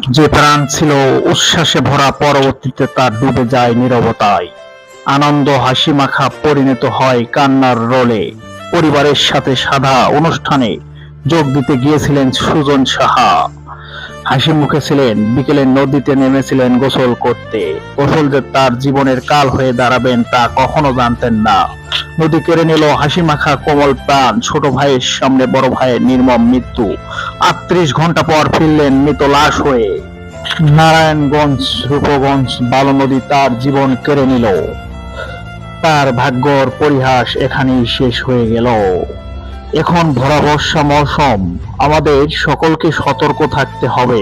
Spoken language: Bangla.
যে প্রাণ ছিল উচ্ছ্বাসে ভরা, পরবর্তীতে তার ডুবে যায় নিরবতায়। আনন্দ হাসি মাখা পরিণত হয় কান্নার রোলে। পরিবারের সাথে সাদা অনুষ্ঠানে যোগ দিতে গিয়েছিলেন সুজন সাহা। হাসি মুখে ছিলেন, বিকেলে নদীতে নেমেছিলেন গোসল করতে। গোসল যে তার জীবনের কাল হয়ে দাঁড়াবেন তা কখনো জানতেন না। নদী কেড়ে নিল হাসি মাখা কোমল প্রাণ, ছোট ভাইয়ের সামনে বড় ভাইয়ের নির্মম মৃত্যু। আটত্রিশ ঘণ্টা পর ফিরলেন মৃত লাশ হয়ে। নারায়ণগঞ্জ, রূপগঞ্জ, বালো নদী তার জীবন কেড়ে নিল। তার ভাগ্যর পরিহাস এখানেই শেষ হয়ে গেল। এখন ভরা বর্ষা মৌসুম আমাদের সকলকে সতর্ক থাকতে হবে।